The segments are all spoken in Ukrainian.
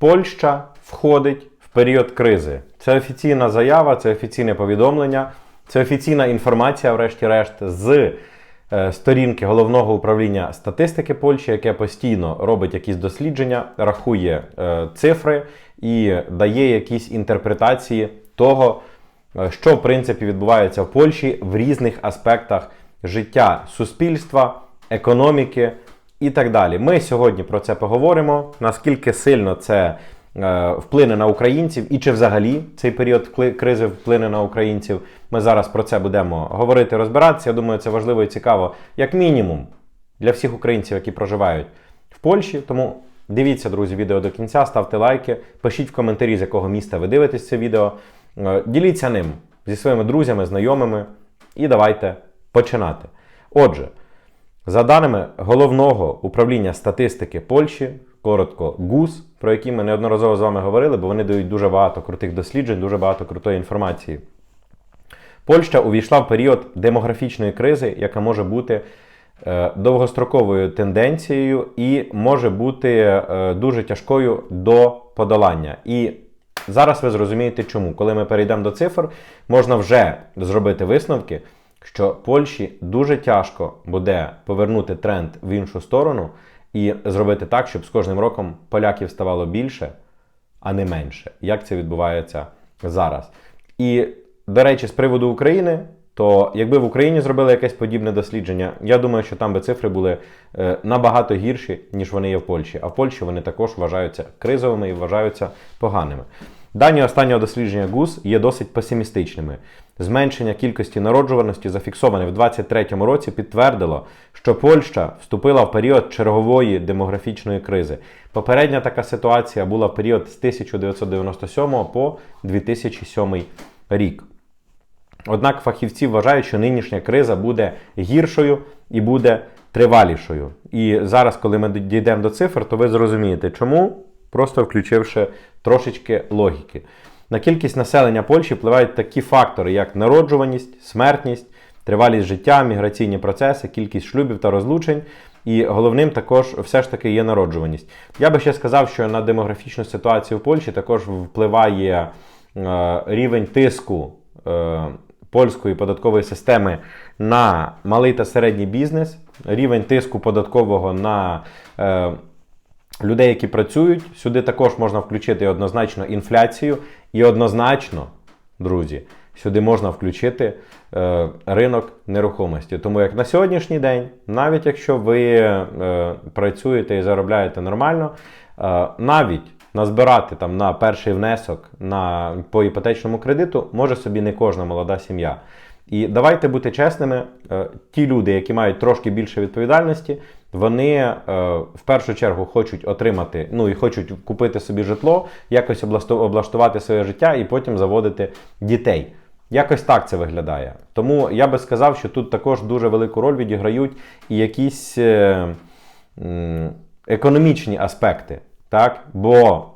Польща входить в період кризи. Це офіційна заява, це офіційне повідомлення, це офіційна інформація, врешті-решт, з е, сторінки головного управління статистики Польщі, яке постійно робить якісь дослідження, рахує е, цифри і дає якісь інтерпретації того, е, що в принципі відбувається в Польщі в різних аспектах життя суспільства, економіки і так далі. Ми сьогодні про це поговоримо. Наскільки сильно це е, вплине на українців, і чи взагалі цей період кризи вплине на українців. Ми зараз про це будемо говорити, розбиратися. Я думаю, це важливо і цікаво, як мінімум, для всіх українців, які проживають в Польщі. Тому дивіться, друзі, відео до кінця, ставте лайки, пишіть в коментарі, з якого міста ви дивитесь це відео. Е, Діліться ним зі своїми друзями, знайомими. І давайте починати. Отже, за даними головного управління статистики Польщі, коротко ГУС, про які ми неодноразово з вами говорили, бо вони дають дуже багато крутих досліджень, дуже багато крутої інформації. Польща увійшла в період демографічної кризи, яка може бути е, довгостроковою тенденцією і може бути е, дуже тяжкою до подолання. І зараз ви зрозумієте, чому. Коли ми перейдемо до цифр, можна вже зробити висновки, що Польщі дуже тяжко буде повернути тренд в іншу сторону і зробити так, щоб з кожним роком поляків ставало більше, а не менше, як це відбувається зараз. І, до речі, з приводу України, то якби в Україні зробили якесь подібне дослідження, я думаю, що там би цифри були е, набагато гірші, ніж вони є в Польщі. А в Польщі вони також вважаються кризовими і вважаються поганими. Дані останнього дослідження ГУС є досить песимістичними. Зменшення кількості народжуваності, зафіксоване в 2023 році, підтвердило, що Польща вступила в період чергової демографічної кризи. Попередня така ситуація була в період з 1997 по 2007 рік. Однак фахівці вважають, що нинішня криза буде гіршою і буде тривалішою. І зараз, коли ми дійдемо до цифр, то ви зрозумієте, чому, просто включивши трошечки логіки. На кількість населення Польщі впливають такі фактори, як народжуваність, смертність, тривалість життя, міграційні процеси, кількість шлюбів та розлучень. І головним також все ж таки є народжуваність. Я би ще сказав, що на демографічну ситуацію в Польщі також впливає е, рівень тиску е, польської податкової системи на малий та середній бізнес, рівень тиску податкового на е, людей, які працюють. Сюди також можна включити однозначно інфляцію, і однозначно, друзі, сюди можна включити е, ринок нерухомості. Тому як на сьогоднішній день, навіть якщо ви е, працюєте і заробляєте нормально, е, навіть назбирати там на перший внесок на, по іпотечному кредиту може собі не кожна молода сім'я. І давайте бути чесними, е, ті люди, які мають трошки більше відповідальності, вони е, в першу чергу хочуть отримати, ну і хочуть купити собі житло, якось облаштувати своє життя і потім заводити дітей. Якось так це виглядає. Тому я би сказав, що тут також дуже велику роль відіграють і якісь е, е, економічні аспекти. Так? Бо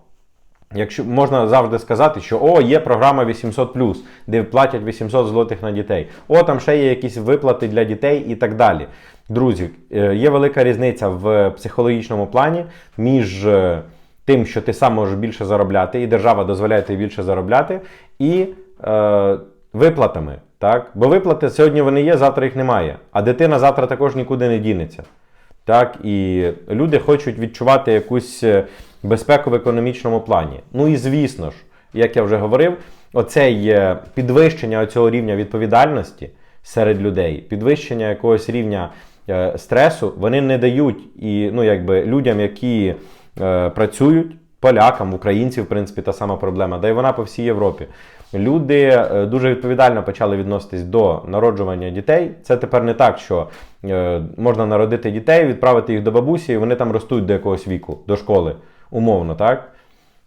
Якщо можна завжди сказати, що о, є програма 800+, де платять 800 злотих на дітей. О, там ще є якісь виплати для дітей і так далі. Друзі, е, є велика різниця в психологічному плані між е, тим, що ти сам можеш більше заробляти, і держава дозволяє тобі більше заробляти, і е, виплатами. Так? Бо виплати сьогодні вони є, завтра їх немає. А дитина завтра також нікуди не дінеться. Так, і люди хочуть відчувати якусь е, безпеку в економічному плані. Ну і звісно ж, як я вже говорив, оцей е, підвищення цього рівня відповідальності серед людей, підвищення якогось рівня е, стресу, вони не дають і ну, якби, людям, які е, працюють, полякам, українців, в принципі, та сама проблема, да й вона по всій Європі. Люди е, дуже відповідально почали відноситись до народжування дітей. Це тепер не так, що е, можна народити дітей, відправити їх до бабусі, і вони там ростуть до якогось віку, до школи, умовно, так?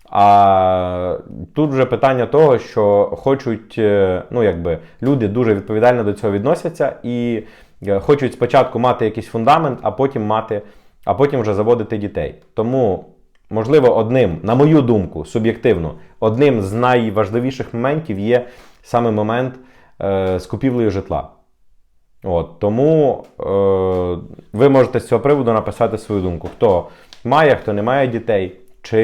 А тут вже питання того, що хочуть, е, ну якби люди дуже відповідально до цього відносяться і е, хочуть спочатку мати якийсь фундамент, а потім мати, а потім вже заводити дітей. Тому, можливо, одним, на мою думку, суб'єктивно, одним з найважливіших моментів є саме момент е, з купівлею житла. От, тому е, ви можете з цього приводу написати свою думку. Хто має, хто не має дітей, чи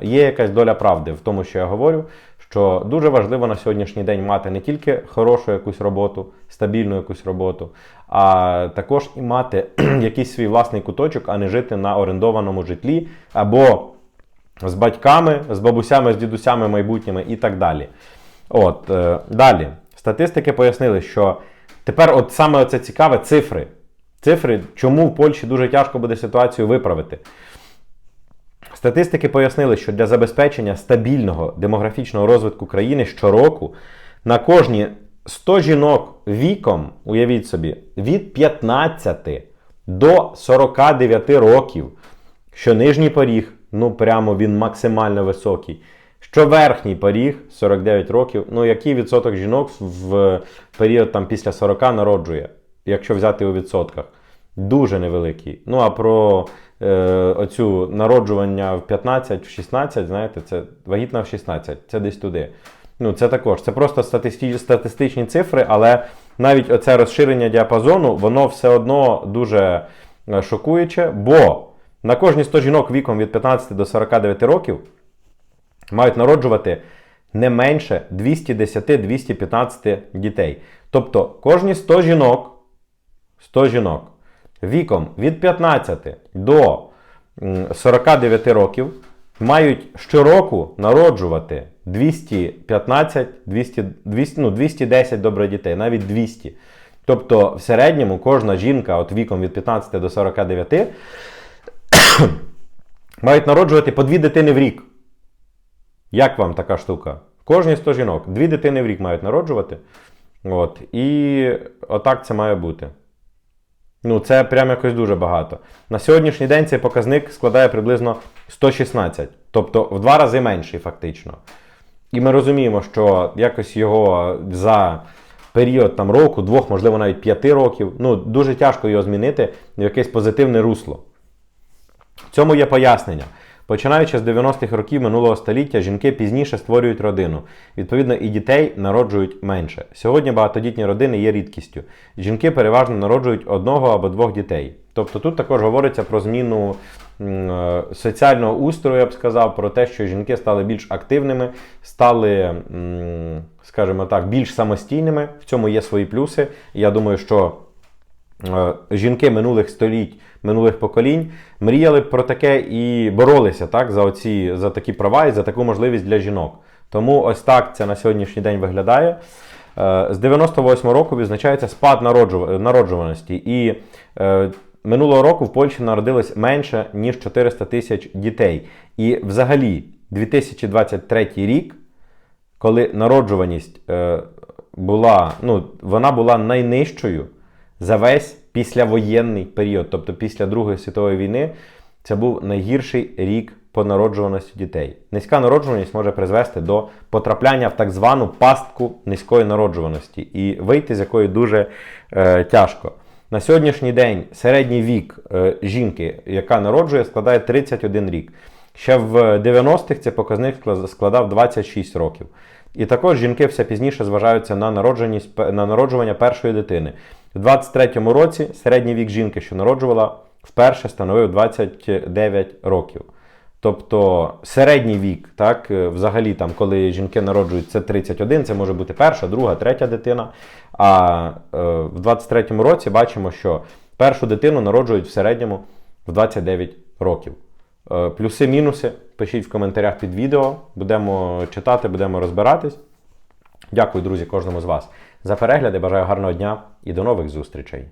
є якась доля правди в тому, що я говорю, що дуже важливо на сьогоднішній день мати не тільки хорошу якусь роботу, стабільну якусь роботу, а також і мати якийсь свій власний куточок, а не жити на орендованому житлі або з батьками, з бабусями, з дідусями майбутніми і так далі. От, е, далі. Статистики пояснили, що тепер от саме це цікаве цифри. Цифри, чому в Польщі дуже тяжко буде ситуацію виправити. Статистики пояснили, що для забезпечення стабільного демографічного розвитку країни щороку на кожні 100 жінок віком, уявіть собі, від 15 до 49 років, що нижній поріг, ну прямо він максимально високий. Що верхній поріг 49 років, ну який відсоток жінок в період там після 40 народжує, якщо взяти у відсотках? Дуже невеликий. Ну а про е, оцю народжування в 15, в 16, знаєте, це вагітна в 16, це десь туди. Ну, це також. Це просто статисті, статистичні цифри, але навіть оце розширення діапазону, воно все одно дуже е, шокуюче, бо на кожні 100 жінок віком від 15 до 49 років мають народжувати не менше 210-215 дітей. Тобто кожні 100 жінок, 100 жінок віком від 15 до 49 років мають щороку народжувати 215, 200, 200, ну, 210 добре дітей, навіть 200. Тобто, в середньому кожна жінка от віком від 15 до 49 мають народжувати по дві дитини в рік. Як вам така штука? Кожні 100 жінок, дві дитини в рік мають народжувати. От. І отак це має бути. Ну, це прям якось дуже багато. На сьогоднішній день цей показник складає приблизно 116, тобто в два рази менший, фактично. І ми розуміємо, що якось його за період там, року, двох, можливо, навіть п'яти років, ну, дуже тяжко його змінити в якесь позитивне русло. В цьому є пояснення. Починаючи з 90-х років минулого століття, жінки пізніше створюють родину. Відповідно, і дітей народжують менше. Сьогодні багатодітні родини є рідкістю. Жінки переважно народжують одного або двох дітей. Тобто тут також говориться про зміну е, соціального устрою, я б сказав, про те, що жінки стали більш активними, стали, скажімо так, більш самостійними. В цьому є свої плюси. Я думаю, що жінки минулих століть, минулих поколінь мріяли про таке і боролися так, за, оці, за такі права і за таку можливість для жінок. Тому ось так це на сьогоднішній день виглядає. Е, З 98 року відзначається спад народжуваності. І е, минулого року в Польщі народилось менше, ніж 400 тисяч дітей. І взагалі 2023 рік коли народжуваність е, була, ну, вона була найнижчою за весь післявоєнний період, тобто після Другої світової війни, це був найгірший рік по народжуваності дітей. Низька народжуваність може призвести до потрапляння в так звану пастку низької народжуваності і вийти з якої дуже е, тяжко. На сьогоднішній день середній вік е, жінки, яка народжує, складає 31 рік. Ще в 90-х цей показник склад- складав 26 років. І також жінки все пізніше зважаються на народжування першої дитини. В 23-му році середній вік жінки, що народжувала, вперше становив 29 років. Тобто середній вік, так, е, взагалі, там, коли жінки народжують, це 31, це може бути перша, друга, третя дитина. А е, в 23-му році бачимо, що першу дитину народжують в середньому в 29 років. Е, Плюси-мінуси пишіть в коментарях під відео. Будемо читати, будемо розбиратись. Дякую, друзі, кожному з вас за перегляди. Бажаю гарного дня і до нових зустрічей.